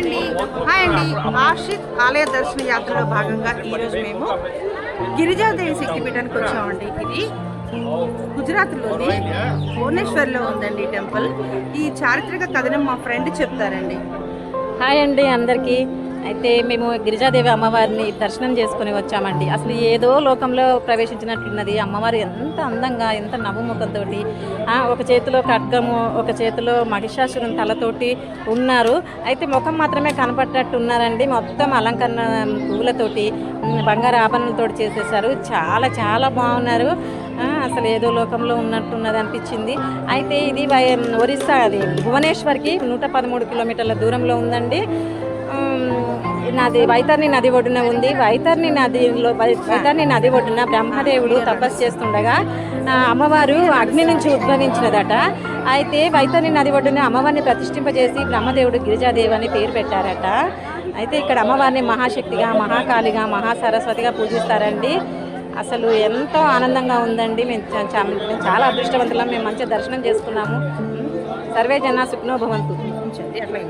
అండి. హాయ్ అండి. ఆశిత్ ఆలయ దర్శన యాత్రలో భాగంగా ఈరోజు మేము గిరిజాదేవి శక్తిపీఠానికి వచ్చామండి. ఇది గుజరాత్లోని భువనేశ్వర్లో ఉందండి టెంపుల్. ఈ చారిత్రక కథనం మా ఫ్రెండ్ చెప్తారండి. హాయ్ అండి అందరికీ. అయితే మేము గిరిజాదేవి అమ్మవారిని దర్శనం చేసుకుని వచ్చామండి. అసలు ఏదో లోకంలో ప్రవేశించినట్లున్నది. అమ్మవారు ఎంత అందంగా ఎంత నవ్వుముఖంతో ఒక చేతిలో ఖడ్గము ఒక చేతిలో మహిషాసురం తలతోటి ఉన్నారు. అయితే ముఖం మాత్రమే కనపడ్డట్టు ఉన్నారండి మొత్తం అలంకరణ పువ్వులతోటి బంగారు ఆభరణలతో చేసేసారు చాలా చాలా బాగున్నారు. అసలు ఏదో లోకంలో ఉన్నట్టున్నది అనిపించింది. అయితే ఇది ఒరిస్సా అది భువనేశ్వర్కి నూట పదమూడు కిలోమీటర్ల దూరంలో ఉందండి. నది వైతర్ని నది ఒడ్డున ఉంది. వైతర్ని నదిలో వైతర్ని నది ఒడ్డున బ్రహ్మదేవుడు తపస్సు చేస్తుండగా అమ్మవారు అగ్ని నుంచి ఉద్భవించినదట. అయితే వైతర్ని నది ఒడ్డున అమ్మవారిని ప్రతిష్ఠింపజేసి బ్రహ్మదేవుడు గిరిజాదేవి అని పేరు పెట్టారట. అయితే ఇక్కడ అమ్మవారిని మహాశక్తిగా మహాకాళిగా మహాసరస్వతిగా పూజిస్తారండి. అసలు ఎంతో ఆనందంగా ఉందండి. మేము చాలా అదృష్టవంతులం. మేము మంచిగా దర్శనం చేసుకున్నాము. సర్వే జన సుఖ్నోభవంతు అట్లా